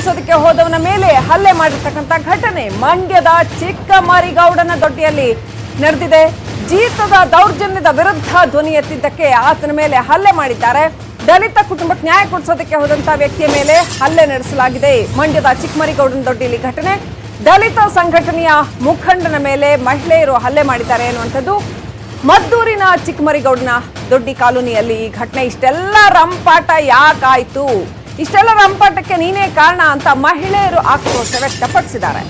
ಕೊಡ್ಸೋದಕ್ಕೆ ಹೋದವನ ಮೇಲೆ ಹಲ್ಲೆ ಮಾಡಿರ್ತಕ್ಕಂಥ ಘಟನೆ ಮಂಡ್ಯದ ಚಿಕ್ಕಮರಿಗೌಡನ ದೊಡ್ಡಿಯಲ್ಲಿ ನಡೆದಿದೆ. ಜೀತದ ದೌರ್ಜನ್ಯದ ವಿರುದ್ಧ ಧ್ವನಿ ಎತ್ತಿದ್ದಕ್ಕೆ ಆತನ ಮೇಲೆ ಹಲ್ಲೆ ಮಾಡಿದ್ದಾರೆ. ದಲಿತ ಕುಟುಂಬಕ್ಕೆ ನ್ಯಾಯ ಕೊಡಿಸೋದಕ್ಕೆ ಹೋದಂತ ವ್ಯಕ್ತಿಯ ಮೇಲೆ ಹಲ್ಲೆ ನಡೆಸಲಾಗಿದೆ. ಮಂಡ್ಯದ ಚಿಕ್ಕಮರಿಗೌಡನ ದೊಡ್ಡಿಯಲ್ಲಿ ಘಟನೆ. ದಲಿತ ಸಂಘಟನೆಯ ಮುಖಂಡನ ಮೇಲೆ ಮಹಿಳೆಯರು ಹಲ್ಲೆ ಮಾಡಿದ್ದಾರೆ ಅನ್ನುವಂಥದ್ದು ಮದ್ದೂರಿನ ಚಿಕ್ಕಮರಿಗೌಡನ ದೊಡ್ಡಿ ಕಾಲೋನಿಯಲ್ಲಿ ಈ ಘಟನೆ. ಇಷ್ಟೆಲ್ಲ ರಂಪಾಟ ಯಾಕಾಯ್ತು? ಇಷ್ಟೆಲ್ಲ ರಂಪಾಟಕ್ಕೆ ನೀನೇ ಕಾರಣ ಅಂತ ಮಹಿಳೆಯರು ಆಕ್ರೋಶ ವ್ಯಕ್ತಪಡಿಸಿದ್ದಾರೆ.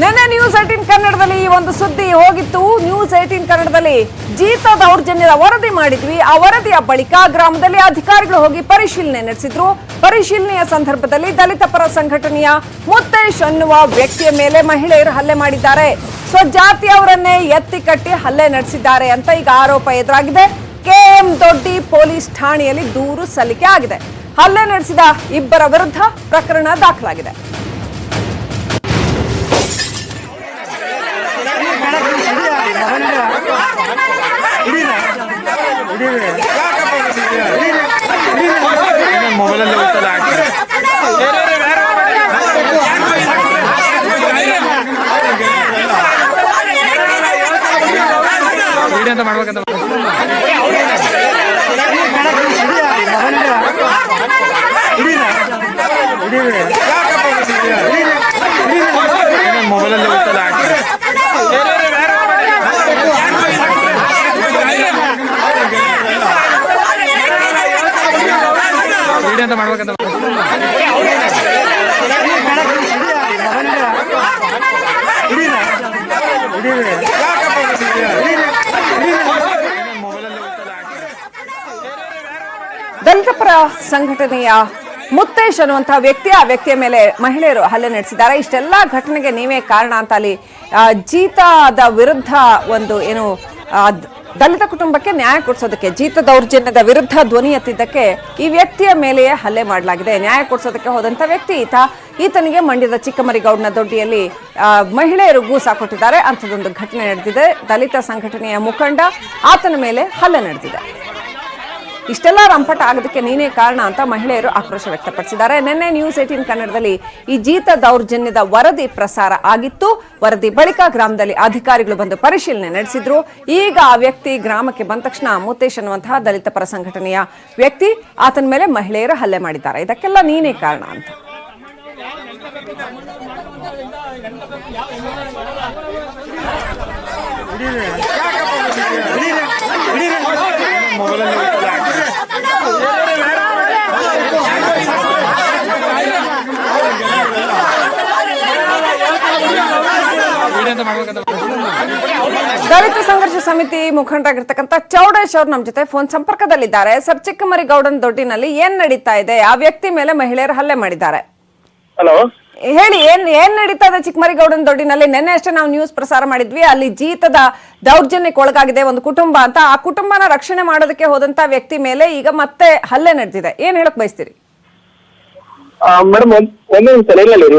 ನಿನ್ನೆ ನ್ಯೂಸ್ ಏಟೀನ್ ಕನ್ನಡದಲ್ಲಿ ಈ ಒಂದು ಸುದ್ದಿ ಹೋಗಿತ್ತು. ನ್ಯೂಸ್ ಏಟೀನ್ ಕನ್ನಡದಲ್ಲಿ ಜೀತ ದೌರ್ಜನ್ಯದ ವರದಿ ಮಾಡಿದ್ವಿ. ಆ ವರದಿಯ ಬಳಿಕ ಗ್ರಾಮದಲ್ಲಿ ಅಧಿಕಾರಿಗಳು ಹೋಗಿ ಪರಿಶೀಲನೆ ನಡೆಸಿದ್ರು. ಪರಿಶೀಲನೆಯ ಸಂದರ್ಭದಲ್ಲಿ ದಲಿತ ಪರ ಸಂಘಟನೆಯ ಮುತ್ತೇಶ್ ಅನ್ನುವ ವ್ಯಕ್ತಿಯ ಮೇಲೆ ಮಹಿಳೆಯರು ಹಲ್ಲೆ ಮಾಡಿದ್ದಾರೆ. ಸ್ವಜಾತಿಯವರನ್ನೇ ಎತ್ತಿ ಕಟ್ಟಿ ಹಲ್ಲೆ ನಡೆಸಿದ್ದಾರೆ ಅಂತ ಈಗ ಆರೋಪ ಎದುರಾಗಿದೆ. ಕೆಎಂ ದೊಡ್ಡಿ ಪೊಲೀಸ್ ಠಾಣೆಯಲ್ಲಿ ದೂರು ಸಲ್ಲಿಕೆ ಆಗಿದೆ. ಹಲ್ಲೆ ನಡೆಸಿದ ಇಬ್ಬರ ವಿರುದ್ಧ ಪ್ರಕರಣ ದಾಖಲಾಗಿದೆ. ಮಾಡ್ಬೇಕಂತ ಮೊಬೈಲಲ್ಲಿ ಹಾಕ್ತಾರೆ ವಿಡಿಯೋ ಅಂತ ಮಾಡ್ಬೇಕಂತ ಸಂಘಟನೆಯ ಮುತ್ತೇಶ್ ಅನ್ನುವಂತಹ ವ್ಯಕ್ತಿ, ಆ ವ್ಯಕ್ತಿಯ ಮೇಲೆ ಮಹಿಳೆಯರು ಹಲ್ಲೆ ನಡೆಸಿದ್ದಾರೆ. ಇಷ್ಟೆಲ್ಲ ಘಟನೆಗೆ ನೀವೇ ಕಾರಣ ಅಂತ ಅಲ್ಲಿ ಜೀತಾದ ವಿರುದ್ಧ ಒಂದು ಏನು ದಲಿತ ಕುಟುಂಬಕ್ಕೆ ನ್ಯಾಯ ಕೊಡಿಸೋದಕ್ಕೆ, ಜೀತ ದೌರ್ಜನ್ಯದ ವಿರುದ್ಧ ಧ್ವನಿ ಎತ್ತಿದ್ದಕ್ಕೆ ಈ ವ್ಯಕ್ತಿಯ ಮೇಲೆಯೇ ಹಲ್ಲೆ ಮಾಡಲಾಗಿದೆ. ನ್ಯಾಯ ಕೊಡಿಸೋದಕ್ಕೆ ಹೋದಂಥ ವ್ಯಕ್ತಿ ಈತ, ಈತನಿಗೆ ಮಂಡ್ಯದ ಚಿಕ್ಕಮರಿಗೌಡನ ದೊಡ್ಡಿಯಲ್ಲಿ ಮಹಿಳೆಯರು ಗೂಸ ಕೊಟ್ಟಿದ್ದಾರೆ. ಅಂಥದ್ದೊಂದು ಘಟನೆ ನಡೆದಿದೆ. ದಲಿತ ಸಂಘಟನೆಯ ಮುಖಂಡ ಆತನ ಮೇಲೆ ಹಲ್ಲೆ ನಡೆದಿದೆ. ಇಷ್ಟೆಲ್ಲ ರಂಪಟ ಆಗೋದಕ್ಕೆ ನೀನೇ ಕಾರಣ ಅಂತ ಮಹಿಳೆಯರು ಆಕ್ರೋಶ ವ್ಯಕ್ತಪಡಿಸಿದ್ದಾರೆ. ನಿನ್ನೆ ನ್ಯೂಸ್ ಏಟೀನ್ ಕನ್ನಡದಲ್ಲಿ ಈ ಜೀತ ದೌರ್ಜನ್ಯದ ವರದಿ ಪ್ರಸಾರ ಆಗಿತ್ತು. ವರದಿ ಬಳಿಕ ಗ್ರಾಮದಲ್ಲಿ ಅಧಿಕಾರಿಗಳು ಬಂದು ಪರಿಶೀಲನೆ ನಡೆಸಿದ್ರು. ಈಗ ಆ ವ್ಯಕ್ತಿ ಗ್ರಾಮಕ್ಕೆ ಬಂದ ತಕ್ಷಣ ಮುತ್ತೇಶ್ ಅನ್ನುವಂತಹ ದಲಿತ ಪರ ಸಂಘಟನೆಯ ವ್ಯಕ್ತಿ ಆತನ ಮೇಲೆ ಮಹಿಳೆಯರು ಹಲ್ಲೆ ಮಾಡಿದ್ದಾರೆ. ಇದಕ್ಕೆಲ್ಲ ನೀನೇ ಕಾರಣ ಅಂತ. ಬಿಡಿರಿ ಹೋಗ್ತಲ್ಲ ಹಾಕ್ತಾರೆ ವಿಡಿಯೋ ಅಂತ ಮಾಡ್ಬೇಕಂತ ದಲಿತ ಸಂಘರ್ಷ ಸಮಿತಿ ಮುಖಂಡರಾಗಿರ್ತಕ್ಕಂಥ ಚೌಡೇಶ್ ಅವರು ನಮ್ಮ ಜೊತೆ ಫೋನ್ ಸಂಪರ್ಕದಲ್ಲಿದ್ದಾರೆ. ಸರ್ ಚಿಕ್ಕಮರಿ ಗೌಡನ್ ದೊಡ್ಡಿನಲ್ಲಿ ಏನ್ ನಡೀತಾ ಇದೆ? ಆ ವ್ಯಕ್ತಿ ಮೇಲೆ ಮಹಿಳೆಯರು ಹಲ್ಲೆ ಮಾಡಿದ್ದಾರೆ. ಹಲೋ ಹೇಳಿ, ಏನ್ ಏನ್ ನಡೀತಾ ಇದೆ ಚಿಕ್ಕಮರಿಗೌಡನ ದೊಡ್ಡಿನಲ್ಲಿ? ನಿನ್ನೆ ಅಷ್ಟೇ ನಾವು ನ್ಯೂಸ್ ಪ್ರಸಾರ ಮಾಡಿದ್ವಿ. ಅಲ್ಲಿ ಜೀತದ ದೌರ್ಜನ್ಯಕ್ಕೆ ಒಳಗಾಗಿದೆ ಒಂದು ಕುಟುಂಬ ಅಂತ. ಆ ಕುಟುಂಬನ ರಕ್ಷಣೆ ಮಾಡೋದಕ್ಕೆ ಹೋದಂತ ವ್ಯಕ್ತಿ ಮೇಲೆ ಈಗ ಮತ್ತೆ ಹಲ್ಲೆ ನಡೆದಿದೆ. ಏನ್ ಹೇಳಕ್ ಬಯಸ್ತೀರಿ? ಮೇಡಮ್ ಒಂದ್ ನಿಮಿಷ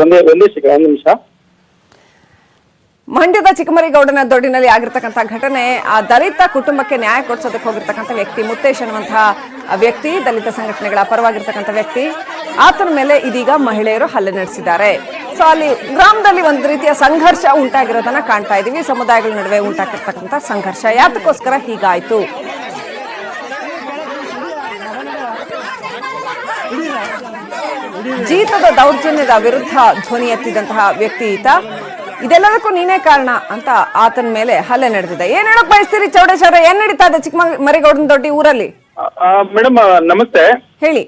ಒಂದೇ ಒಂದೇ ನಿಮಿಷ. ಮಂಡ್ಯದ ಚಿಕ್ಕಮರಿಗೌಡನ ದೊಡ್ಡಿನಲ್ಲಿ ಆಗಿರ್ತಕ್ಕಂಥ ಘಟನೆ, ಆ ದಲಿತ ಕುಟುಂಬಕ್ಕೆ ನ್ಯಾಯ ಕೊಡಿಸೋದಕ್ಕೆ ಹೋಗಿರ್ತಕ್ಕಂಥ ವ್ಯಕ್ತಿ ಮುತ್ತೇಶ್ ಅನ್ನುವಂತಹ ವ್ಯಕ್ತಿ, ದಲಿತ ಸಂಘಟನೆಗಳ ಪರವಾಗಿರ್ತಕ್ಕಂಥ ವ್ಯಕ್ತಿ. ಆತನ ಮೇಲೆ ಇದೀಗ ಮಹಿಳೆಯರು ಹಲ್ಲೆ ನಡೆಸಿದ್ದಾರೆ. ಸೊ ಅಲ್ಲಿ ಗ್ರಾಮದಲ್ಲಿ ಒಂದು ರೀತಿಯ ಸಂಘರ್ಷ ಉಂಟಾಗಿರೋದನ್ನ ಕಾಣ್ತಾ ಇದ್ದೀವಿ. ಸಮುದಾಯಗಳ ನಡುವೆ ಉಂಟಾಗಿರ್ತಕ್ಕಂಥ ಸಂಘರ್ಷ. ಯಾತಕ್ಕೋಸ್ಕರ ಹೀಗಾಯಿತು? ಜೀತದ ದೌರ್ಜನ್ಯದ ವಿರುದ್ಧ ಧ್ವನಿ ಎತ್ತಿದಂತಹ ವ್ಯಕ್ತಿ ಈತ. ಇದೆಲ್ಲದಕ್ಕೂ ನೀನೇ ಕಾರಣ ಅಂತ ಆತನ ಮೇಲೆ ಹಲ್ಲೆ ನಡೆದಿದೆ. ಏನ್ ಹೇಳಕ್ ಬಯಸ್ತೀರಿ ಚೌಡೇಶ್ವರ? ಏನ್ ನಡೀತಾ ಇದೆ ಚಿಕ್ಕ ಮರಿಗೌಡನ ದೊಡ್ಡಿ ಊರಲ್ಲಿ? ಮೇಡಮ್ ನಮಸ್ತೆ. ಹೇಳಿ.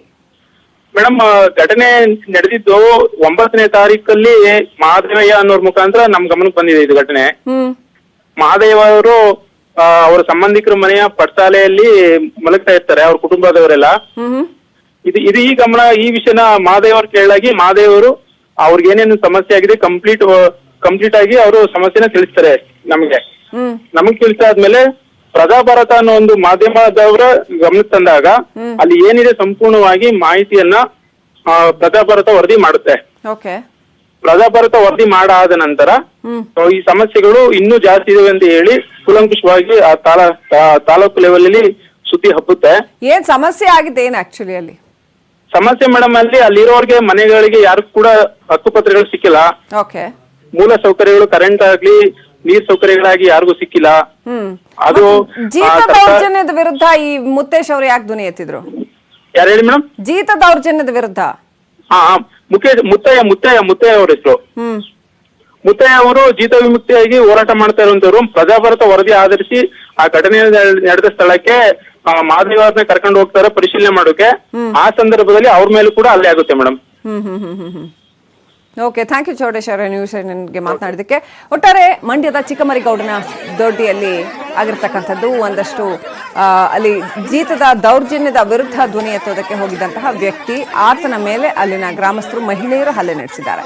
ಮೇಡಮ್ ಘಟನೆ ನಡೆದಿದ್ದು ಒಂಬತ್ತನೇ ತಾರೀಕಲ್ಲಿ ಮಹಾದೇವಯ್ಯ ಅನ್ನೋರ್ ಮುಖಾಂತರ ನಮ್ ಗಮನಕ್ಕೆ ಬಂದಿದೆ ಇದು ಘಟನೆ. ಮಹಾದೇವ ಅವರು ಅವರ ಸಂಬಂಧಿಕರ ಮನೆಯ ಪಡ್ಸಾಲೆಯಲ್ಲಿ ಮಲಗ್ತಾ ಇರ್ತಾರೆ ಅವ್ರ ಕುಟುಂಬದವರೆಲ್ಲ. ಇದು ಇದು ಈ ಗಮನ ಈ ವಿಷಯನ ಮಹಾದೇವರ್ ಕೇಳಾಗಿ ಮಹಾದೇವರು ಅವ್ರಿಗೆ ಏನೇನು ಸಮಸ್ಯೆ ಆಗಿದೆ ಕಂಪ್ಲೀಟ್ ಕಂಪ್ಲೀಟ್ ಆಗಿ ಅವರು ಸಮಸ್ಯೆನ ತಿಳಿಸ್ತಾರೆ ನಮಗೆ. ಹ್ಮ್. ನಮಗ್ ತಿಳಿಸಾದ್ಮೇಲೆ ಪ್ರಜಾಭಾರತ ಅನ್ನೋ ಒಂದು ಮಾಧ್ಯಮದವರ ಗಮನಕ್ಕೆ ತಂದಾಗ ಅಲ್ಲಿ ಏನಿದೆ ಸಂಪೂರ್ಣವಾಗಿ ಮಾಹಿತಿಯನ್ನ ಆ, ಪ್ರಜಾಭಾರತ ವರದಿ ಮಾಡುತ್ತೆ. ಓಕೆ. ಪ್ರಜಾಭಾರತ ವರದಿ ಮಾಡಾದ ನಂತರ ಹ್ಮ್. ಈ ಸಮಸ್ಯೆಗಳು ಇನ್ನೂ ಜಾಸ್ತಿ ಇದಾವೆ ಅಂತ ಹೇಳಿ ಕೂಲಂಕುಷವಾಗಿ ಆ ತಾಲಾ ತಾ- ತಾಲೂಕು ಲೆವೆಲ್ ಅಲ್ಲಿ ಸುದ್ದಿ ಹಬ್ಬುತ್ತೆ. ಏನ್ ಸಮಸ್ಯೆ ಆಗಿದೆ ಏನ್ ಆಕ್ಚುಲಿ ಅಲ್ಲಿ? ಸಮಸ್ಯೆ ಮೇಡಮ್ ಅಲ್ಲಿ ಅಲ್ಲಿರೋರ್ಗೆ ಮನೆಗಳಿಗೆ ಯಾರು ಕೂಡ ಹಕ್ಕುಪತ್ರಗಳು ಸಿಕ್ಕಿಲ್ಲ. ಓಕೆ. ಮೂಲ ಸೌಕರ್ಯಗಳು ಕರೆಂಟ್ ಆಗ್ಲಿ ನೀರ್ ಸೌಕರ್ಯಗಳಾಗಿ ಯಾರಿಗೂ ಸಿಕ್ಕಿಲ್ಲ. ಅದು ಜೀತ ದೌರ್ಜನ್ಯದ ವಿರುದ್ಧ ಈ ಮುತ್ತೇಶ್ ಅವರು ಯಾಕೆ ಧ್ವನಿ ಎತ್ತಿದ್ರು? ಯಾರು ಹೇಳಿ ಮೇಡಮ್ ಜೀತ ದೌರ್ಜನ್ಯದ ವಿರುದ್ಧ? ಹಾ. ಮುಖೇಶ್ ಮುತ್ತಯ್ಯ ಮುತ್ತಯ್ಯ ಮುತ್ತಯ್ಯ ಅವ್ರ ಹೆಸರು ಮುತ್ತಯ್ಯ ಅವರು ಜೀತ ವಿಮುಕ್ತಿಯಾಗಿ ಹೋರಾಟ ಮಾಡ್ತಾ ಇರುವಂತವ್ರು. ಪ್ರಜಾಭಾರತ ವರದಿ ಆಧರಿಸಿ ಆ ಘಟನೆ ನಡೆದ ಸ್ಥಳಕ್ಕೆ ಮಾದರಿವಾದನ ಕರ್ಕೊಂಡು ಹೋಗ್ತಾರೆ ಪರಿಶೀಲನೆ ಮಾಡೋಕೆ. ಆ ಸಂದರ್ಭದಲ್ಲಿ ಅವ್ರ ಮೇಲೂ ಕೂಡ ಅಲ್ಲೇ ಆಗುತ್ತೆ madam okay thank you Chowdeshwara news ನನಗೆ ಮಾತನಾಡಿದ್ದಕ್ಕೆ. ಒಟ್ಟಾರೆ ಮಂಡ್ಯದ ಚಿಕ್ಕಮರಿಗೌಡನ ದೊಡ್ಡಿಯಲ್ಲಿ ಆಗಿರ್ತಕ್ಕಂಥದ್ದು ಒಂದಷ್ಟು ಅಲ್ಲಿ ಜೀತದ ದೌರ್ಜನ್ಯದ ವಿರುದ್ಧ ಧ್ವನಿ ಎತ್ತೋದಕ್ಕೆ ಹೋಗಿದ್ದಂತಹ ವ್ಯಕ್ತಿ. ಆತನ ಮೇಲೆ ಅಲ್ಲಿನ ಗ್ರಾಮಸ್ಥರು ಮಹಿಳೆಯರು ಹಲ್ಲೆ ನಡೆಸಿದ್ದಾರೆ.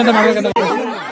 ಅಂತ ಮಾಡ್ಬೇಕಂತ ವಿಡಿಯೋ ಅಂತ ಮಾಡ್ಬೇಕಂತ